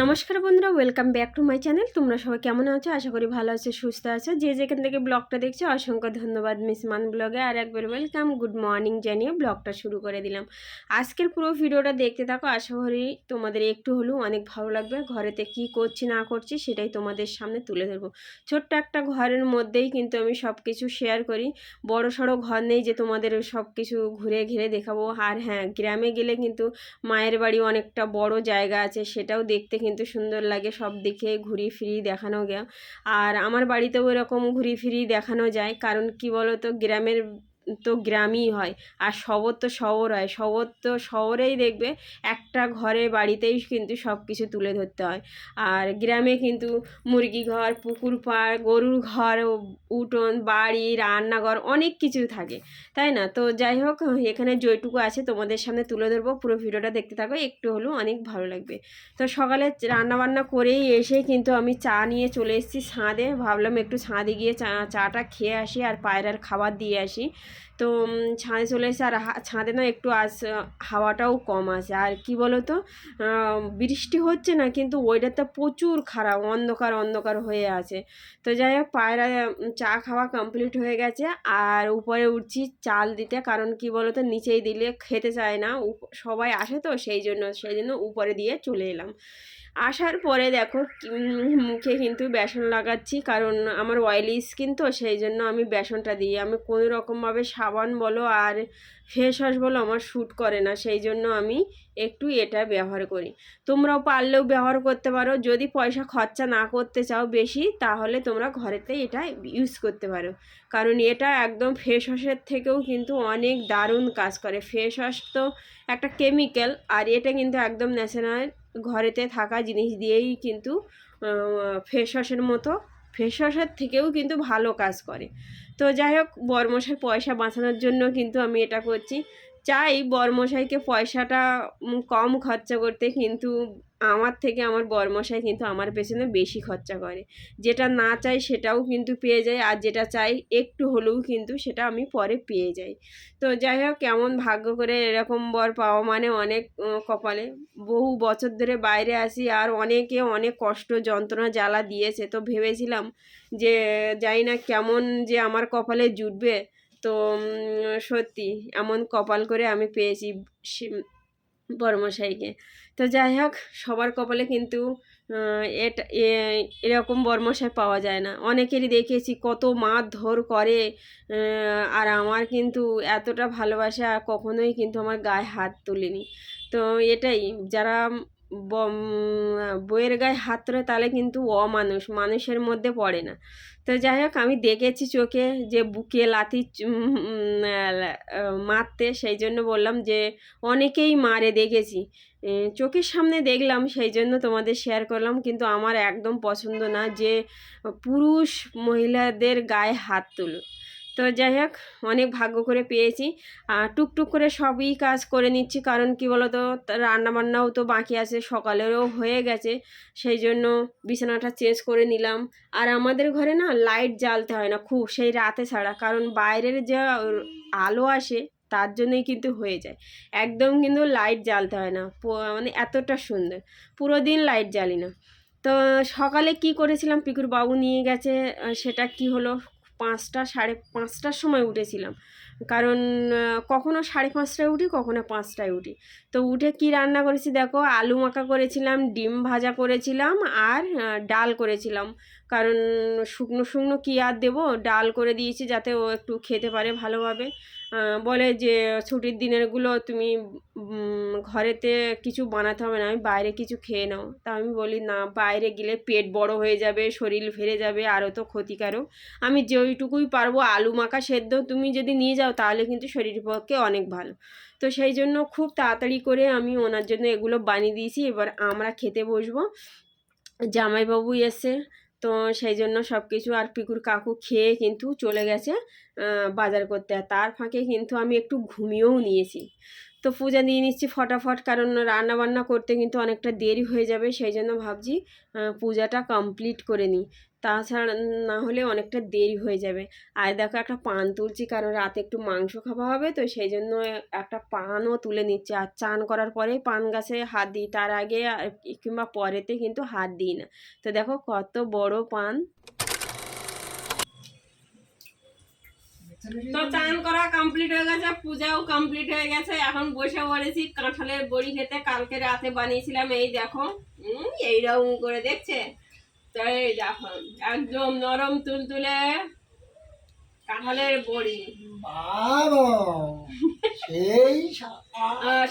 নমস্কার বন্ধুরা welcome back to my channel তোমরা সবাই কেমন আছো? আশা করি ভালো আছো, সুস্থ আছো। যে যেখান থেকে ব্লগটা দেখছ, অসংখ্য ধন্যবাদ মিস মান ব্লগে আর একবার ওয়েলকাম গুড মর্নিং জানিয়ে ব্লগটা শুরু করে দিলাম। আজকের পুরো ভিডিওটা দেখতে থাকো। আশা করি তোমাদের একটু হলেও অনেক ভালো লাগবে। ঘরেতে কি করছি, না করছি, সেটাই তোমাদের সামনে তুলে ধরবো। ছোট্ট একটা ঘরের মধ্যেই কিন্তু আমি সব কিছু শেয়ার করি। বড় সড়ো ঘর নেই যে তোমাদের সব কিছু ঘুরে ঘিরে দেখাবো। আর হ্যাঁ গ্রামে গেলে কিন্তু মায়ের বাড়ি অনেকটা বড় জায়গা আছে, সেটাও দেখতে কিন্তু সুন্দর লাগে সব দিকে ঘুরি ফিরি দেখানো গেল আর আমার বাড়িতেও এরকম ঘুরি ফিরি দেখানো যায়। কারণ কি বলো তো গ্রামের তো গ্রামই হয়। আর শহর তো শহর হয়। শহর তো শহরেই দেখবে একটা ঘরে বাড়িতেই কিন্তু সব কিছু তুলে ধরতে হয়। আর গ্রামে কিন্তু মুরগি ঘর, পুকুর পাড়, গরুর ঘর, উঠোন, বাড়ি, রান্নাঘর অনেক কিছু থাকে। তাই না? তো যাই হোক, এখানে যেটুকু আছে তোমাদের সামনে তুলে ধরবো। পুরো ভিডিওটা দেখতে থাকো, একটু হলেও অনেক ভালো লাগবে। তো সকালে রান্নাবান্না করেই এসে কিন্তু আমি চা নিয়ে চলে এসেছি ছাদে। ভাবলাম একটু ছাদে গিয়ে চা, চাটা খেয়ে আসি আর পায়রার খাবার দিয়ে আসি। তো ছাদে চলে এসে আর ছাদে না একটু আস হাওয়াটাও কম আছে। আর কি বলো তো বৃষ্টি হচ্ছে না, কিন্তু ওয়েদারটা প্রচুর খারাপ, অন্ধকার অন্ধকার হয়ে আছে। তো যাই হোক, পায়রা চা খাওয়া কমপ্লিট হয়ে গেছে। আর উপরে উঠছি চাল দিতে, কারণ কি বলো তো নিচেই দিলে খেতে চায় না। সবাই আসে তো, সেই জন্য সেই জন্য উপরে দিয়ে চলে এলাম। আসার পরে দেখো মুখে কিন্তু বেসন লাগাচ্ছি। কারণ আমার অয়েলি স্কিন তো, সেই জন্য আমি বেসনটা দিই। আমি কোনো রকমভাবে সাবান বলো আর ফেস ওয়াশ বলো আমার শ্যুট করে না। সেই জন্য আমি একটু এটা ব্যবহার করি। তোমরাও পারলেও ব্যবহার করতে পারো। যদি পয়সা খরচা না করতে চাও বেশি, তাহলে তোমরা ঘরেতে এটা ইউজ করতে পারো। কারণ এটা একদম ফেস ওয়াশের থেকেও কিন্তু অনেক দারুণ কাজ করে। ফেস ওয়াশ তো একটা কেমিক্যাল আর এটা কিন্তু একদম ন্যাচারাল ঘরেতে থাকা জিনিস দিয়েই কিন্তু ফেস ওয়াশের মতো ফেস ওয়াশের থেকেও কিন্তু ভালো কাজ করে। তো যাই হোক, বর্মশের পয়সা বাঁচানোর জন্য কিন্তু আমি এটা করছি। চাই বরমশাইকে পয়সাটা কম খরচা করতে, কিন্তু আমার থেকে আমার বরমশাই কিন্তু আমার পেছনে বেশি খরচা করে। যেটা না চাই সেটাও কিন্তু পেয়ে যায় আর যেটা চাই একটু হলেও কিন্তু সেটা আমি পরে পেয়ে যাই। তো যাই হোক, কেমন ভাগ্য করে এরকম বর পাওয়া মানে অনেক কপালে। বহু বছর ধরে বাইরে আসি আর অনেকে অনেক কষ্ট যন্ত্রণা জ্বালা দিয়েছে। তো ভেবেছিলাম যে, যাই না কেমন যে আমার কপালে জুটবে তো সত্যি এমন কপাল করে আমি পেয়েছি বর্মশাইকে। তো যাই হোক, সবার কপালে কিন্তু এটা এরকম বর্মশাই পাওয়া যায় না। অনেকেরই দেখেছি কত মারধর করে আর আমার কিন্তু এতটা ভালোবাসা কখনোই কিন্তু আমার গায়ে হাত তুলিনি। তো এটাই, যারা বইয়ের গায়ে হাত তোলে তাহলে কিন্তু অমানুষ, মানুষের মধ্যে পড়ে না। তো যাই হোক, আমি দেখেছি চোখে যে বুকে লাথি মারতে, সেই জন্য বললাম যে অনেকেই মারে দেখেছি। চোখের সামনে দেখলাম, সেই জন্য তোমাদের শেয়ার করলাম, কিন্তু আমার একদম পছন্দ না যে পুরুষ মহিলাদের গায়ে হাত তুলো। তো যাই হোক, অনেক ভাগ্য করে পেয়েছি। আর টুকটুক করে সবই কাজ করে নিচ্ছি, কারণ কি বলতো রান্নাবান্নাও তো বাকি আছে, সকালেরও হয়ে গেছে, সেই জন্য বিছানাটা চেঞ্জ করে নিলাম। আর আমাদের ঘরে না লাইট জ্বালতে হয় না খুব, সেই রাতে ছাড়া, কারণ বাইরের যা আলো আসে, তার জন্যই কিন্তু হয়ে যায়। একদম কিন্তু লাইট জ্বালতে হয় না মানে এতটা সুন্দর, পুরো দিন লাইট জ্বালি না। তো সকালে কি করেছিলাম, পিকুর বাবু নিয়ে গেছে সেটা কি হলো? পাঁচটা, সাড়ে পাঁচটার সময় উঠেছিলাম। কারণ কখনো সাড়ে পাঁচটায় উঠি, কখনো পাঁচটায় উঠি। তো উঠে কি রান্না করেছি দেখো, আলু মাখা করেছিলাম, ডিম ভাজা করেছিলাম আর ডাল করেছিলাম। কারণ শুকনো শুকনো কি আর দেবো? ডাল করে দিয়েছি যাতে ও একটু খেতে পারে ভালোভাবে। বলে যে, ছুটির দিনেরগুলো তুমি ঘরেতে কিছু বানাতে হবে না, আমি বাইরে কিছু খেয়ে নাও। তা আমি বলি, না, বাইরে গেলে পেট বড় হয়ে যাবে, শরীর ফেরে যাবে, আরও তো ক্ষতিকারক। আমি যেইটুকুই পারব, আলু মাখা সেদ্ধ তুমি যদি নিয়ে যাও, তাহলে কিন্তু শরীরের পক্ষে অনেক ভালো। তো সেই জন্য খুব তাড়াতাড়ি করে আমি ওনার জন্য এগুলো বানিয়ে দিয়েছি। এবার আমরা খেতে বসবো। জামাইবাবু এসে তো সেই জন্য সব কিছু আর পিকুর কাকু খেয়ে কিন্তু চলে গেছে বাজার করতে। তার ফাঁকে কিন্তু আমি একটু ঘুমিয়েও নিয়েছি। তো পূজা দিয়ে নিচ্ছি ফটাফট, কারণ রান্না বান্না করতে কিন্তু অনেকটা দেরি হয়ে যাবে। সেই জন্য ভাবছি পূজাটা কমপ্লিট করে নিই। তাছাড়া না হলে অনেকটা দেরি হয়ে যাবে। আর দেখো একটা পান তুলছি, কারণ রাতে একটু মাংস খাওয়া হবে, তো সেই জন্য একটা পানও তুলে নিচ্ছে। আর চান করার পরেই পান গাছে হাত দিই, তার আগে কিংবা পরেতে কিন্তু হাত দিই না। তো দেখো কত বড় পান। তো চান করা কমপ্লিট হয়ে গেছে, পূজাও কমপ্লিট হয়ে গেছে। এখন বসে পড়েছি, কাঁঠালের বড়ি খেতে। কালকে রাতে বানিয়েছিলাম, এই দেখো। এইরকম করে, দেখছে? তো এই দেখো একদম নরম তুলতুলে কাঁঠালের বড়ি। সেই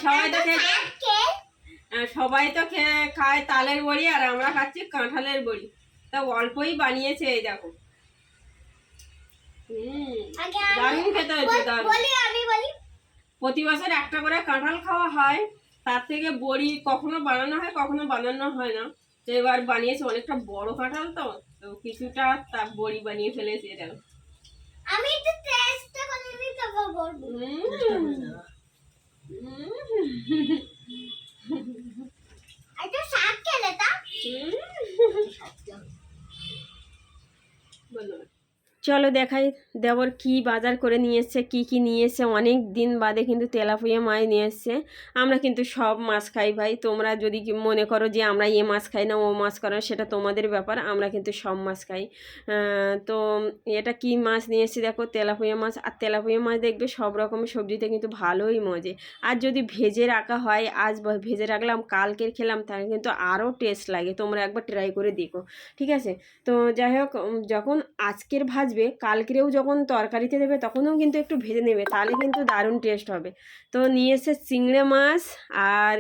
সবাই তো খেয়ে সবাই তো খেয়ে খায় তালের বড়ি আর আমরা খাচ্ছি কাঁঠালের বড়ি। তা অল্পই বানিয়েছে এই দেখো। দারুণ খেতে হয়েছে দারুণ। বলি আমি বলি। প্রতি বছর একটা করে কাঁঠাল খাওয়া হয় তার থেকে বড়ি কখনো বানানো হয় কখনো বানানো হয় না। তো এবার বানিয়েছে অনেকটা বড় কাঁঠাল তো তো কিছুটা তা বড়ি বানিয়ে ফেলেছে এরকম আমি একটু টেস্টটা করে নিতে পারব। একটু শাক খেলে তা। বলো চলো দেখাই দেবর কি বাজার করে নিয়ে এসছে, কী কী নিয়ে এসছে। অনেক দিন বাদে কিন্তু তেলাপুয়া মাছ নিয়ে এসছে। আমরা কিন্তু সব মাছ খাই ভাই। তোমরা যদি কি মনে করো যে আমরা এ মাছ খাই না, ও মাছ না, সেটা তোমাদের ব্যাপার। আমরা কিন্তু সব মাছ খাই। তো এটা কি মাছ নিয়ে এসেছি দেখো? তেলাপুয়া মাছ। আর তেলাপুয়া মাছ দেখবে সব রকমের সবজিতে কিন্তু ভালোই মজে। আর যদি ভেজে রাখা হয়, আজ ভেজে রাখলাম, কালকের খেলাম, তাহলে কিন্তু আরও টেস্ট লাগে। তোমরা একবার ট্রাই করে দেখো। ঠিক আছে? তো যাই হোক যখন আজকের ভাজবে কালকেরেও যখন তরকারিতে দেবে তখনও কিন্তু একটু ভেজে নেবে, তাহলে কিন্তু দারুণ টেস্ট হবে। তো নিয়ে এসে চিংড়ে মাছ আর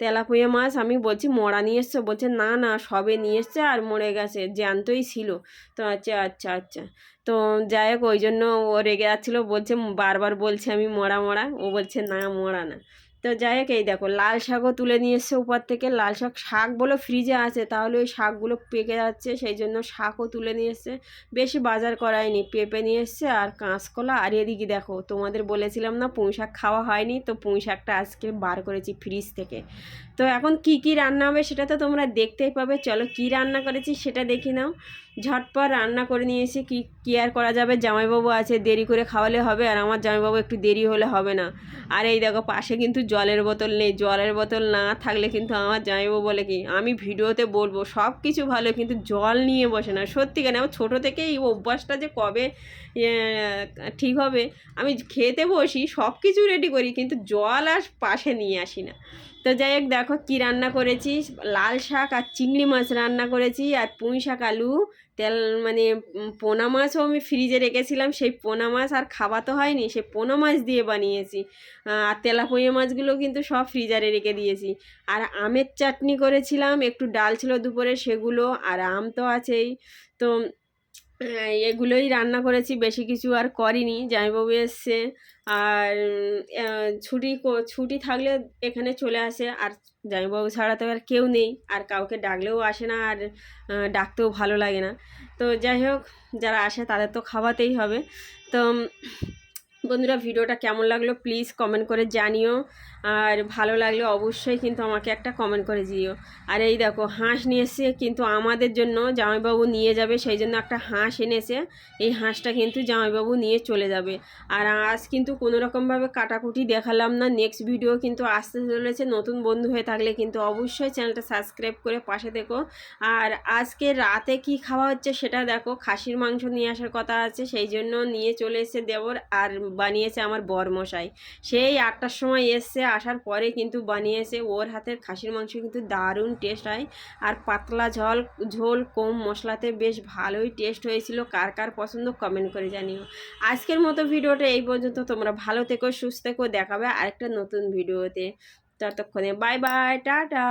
তেলাপুয়া মাছ, আমি বলছি মরা নিয়ে এসছো? বলছে, না না, সবে নিয়ে এসছে আর মরে গেছে, জ্যান্তই ছিল। তো আচ্ছা আচ্ছা আচ্ছা। তো যাই হোক, ওই জন্য ও রেগে যাচ্ছিল, বলছে, বারবার বলছে আমি মরা মরা। ও বলছে, না, মরা না। তো যাই হোক, এই দেখো, লাল শাকও তুলে নিয়ে এসছে উপর থেকে। লাল শাক শাক বলে ফ্রিজে আছে, তাহলে ওই শাকগুলো পেকে যাচ্ছে, সেই জন্য শাকও তুলে নিয়ে এসছে। বেশি বাজার করায়নি, পেঁপে নিয়ে এসছে আর কাঁচকলা। আর এদিকে দেখো, তোমাদের বলেছিলাম না, পুঁই শাক খাওয়া হয়নি, তো পুঁই শাকটা আজকে বার করেছি ফ্রিজ থেকে। তো এখন কি কি রান্না হবে সেটা তো তোমরা দেখতেই পাবে। চলো কি রান্না করেছি সেটা দেখে নাও। ঝটপট রান্না করে নিয়ে এসে কি কি আর করা যাবে? জামাইবাবু আছে, দেরি করে খাওয়ালে হবে আর আমার জামাইবাবু একটু দেরি হলে হবে না। আর এই দেখো, পাশে কিন্তু জলের বোতল নেই। জলের বোতল না থাকলে কিন্তু আমার জামাইবাবু বলে কি, আমি ভিডিওতে বলব সব কিছু ভালো, কিন্তু জল নিয়ে বসে না। সত্যি কেন? আমার ছোটো থেকেই এই অভ্যাসটা যে কবে ঠিক হবে, আমি খেতে বসি সব কিছু রেডি করি, কিন্তু জল আর পাশে নিয়ে আসি না। তো যাই হোক, দেখো কী রান্না করেছি। লাল শাক আর চিংড়ি মাছ রান্না করেছি আর পুঁই শাক, আলু, তেল মানে পোনা মাছও আমি ফ্রিজে রেখেছিলাম। সেই পোনা মাছ আর খাওয়া তো হয়নি, সেই পোনা মাছ দিয়ে বানিয়েছি। আর তেলাপুঁয়া মাছগুলো কিন্তু সব ফ্রিজারে রেখে দিয়েছি। আর আমের চাটনি করেছিলাম, একটু ডাল ছিল দুপুরে সেগুলো, আর আম তো আছেই। তো এগুলোই রান্না করেছি, বেশি কিছু আর করিনি। জামাইবাবু এসছে আর ছুটি ছুটি থাকলে এখানে চলে আসে। আর জামাইবাবু ছাড়া তো আর কেউ নেই। আর কাউকে ডাকলেও আসে না আর ডাকতেও ভালো লাগে না। তো যাই হোক, যারা আসে তাদের তো খাওয়াতেই হবে। তো বন্ধুরা ভিডিওটা কেমন লাগল প্লিজ কমেন্ট করে জানিও। আর ভালো লাগলে অবশ্যই কিন্তু আমাকে একটা কমেন্ট করে দিও। আর এই দেখো, হাঁস নিয়ে এসে কিন্তু আমাদের জন্য জামাইবাবু নিয়ে যাবে, সেই জন্য একটা হাঁস এনেছে। এই হাঁসটা কিন্তু জামাইবাবু নিয়ে চলে যাবে। আর আজ কিন্তু কোনো রকমভাবে কাটাকুটি দেখালাম না নেক্সট ভিডিও কিন্তু আসতে চলেছে। নতুন বন্ধু হয়ে থাকলে কিন্তু অবশ্যই চ্যানেলটা সাবস্ক্রাইব করে পাশে দেখো আর আজকে রাতে কি খাওয়া হচ্ছে সেটা দেখো, খাসির মাংস নিয়ে আসার কথা আছে, সেই জন্য নিয়ে চলে এসেছে দেবর আর বানিয়েছে আমার বরমশাই। সেই আটটার সময় এসছে, আসার পরে কিন্তু বানিয়েছে। ওর হাতের খাসির মাংস কিন্তু দারুণ টেস্ট হয়। আর পাতলা ঝোল ঝোল, কম মশলাতে বেশ ভালোই টেস্ট হয়েছিল। কার কার পছন্দ কমেন্ট করে জানিও। আজকের মতো ভিডিওটা এই পর্যন্ত। তোমরা ভালো থেকো, সুস্থ থেকো। দেখাবে আরেকটা নতুন ভিডিওতে। ততক্ষণে বাই বাই টাটা!